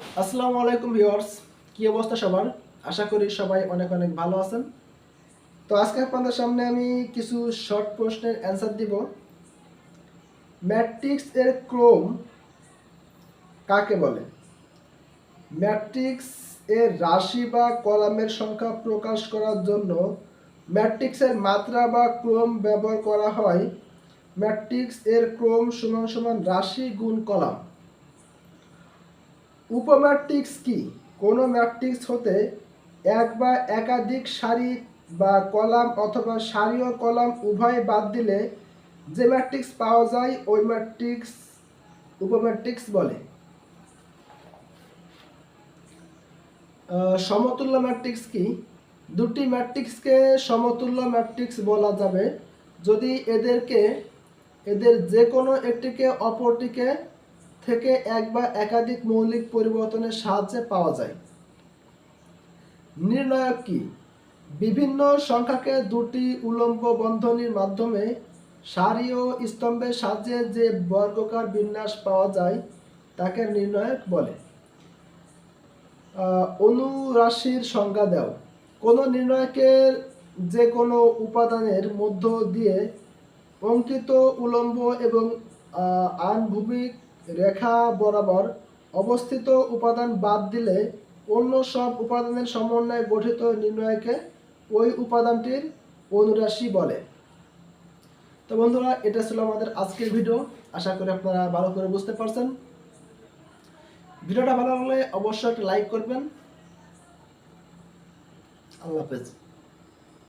আসসালামু আলাইকুম ভিউয়ার্স, কি অবস্থা সবার? আশা করি সবাই অনেক অনেক ভালো আছেন। তো আজকে আপনাদের সামনে আমি কিছু শর্ট প্রশ্নের অ্যান্সার দিব। ম্যাট্রিক্স এর ক্রম কাকে বলে? ম্যাট্রিক্স এর রাশি বা কলামের সংখ্যা প্রকাশ করার জন্য ম্যাট্রিক্সের মাত্রা বা ক্রম ব্যবহার করা হয়। ম্যাট্রিক্স এর ক্রম সমান সমান রাশি গুণ কলাম। উপম্যাট্রিক্স কি? কোনো ম্যাট্রিক্স হতে এক বা একাধিক সারি বা কলাম অথবা সারি ও কলাম উভয় বাদ দিলে যে ম্যাট্রিক্স পাওয়া যায়, ওই ম্যাট্রিক্স উপম্যাট্রিক্স বলে। সমতুল্য ম্যাট্রিক্স কি? দুটি ম্যাট্রিক্সকে সমতুল্য ম্যাট্রিক্স বলা যাবে। যদি এদেরকে, এদের যে কোনো একটিকে অপরটিকে থেকে এক বা একাধিক মৌলিক পরিবর্তনের সাহায্যে পাওয়া যায়। নির্ণায়ক কি? বিভিন্ন সংখ্যাকে দুটি উলম্ব বন্ধনীর মাধ্যমে সারি ও স্তম্ভের সাহায্যে যে বর্গকার বিন্যাস পাওয়া যায়, তাকে নির্ণায়ক বলে। অনুরাশির সংজ্ঞা দাও। কোনো নির্ণায়কের যে কোনো উপাদানের মধ্য দিয়ে অঙ্কিত উলম্ব এবং আনভূমিক রেখা বরাবর অবস্থিত উপাদান বাদ দিলে অন্য সব উপাদানের সমন্বয়ে গঠিত নির্ণয়কে ওই উপাদানটির অনুরাশি বলে। তো বন্ধুরা, এটা ছিল আমাদের আজকের ভিডিও। আশা করি আপনারা ভালো করে বুঝতে পারছেন। ভিডিওটা ভালো লাগলে অবশ্যই একটা লাইক করবেন। আল্লাহ হাফেজ।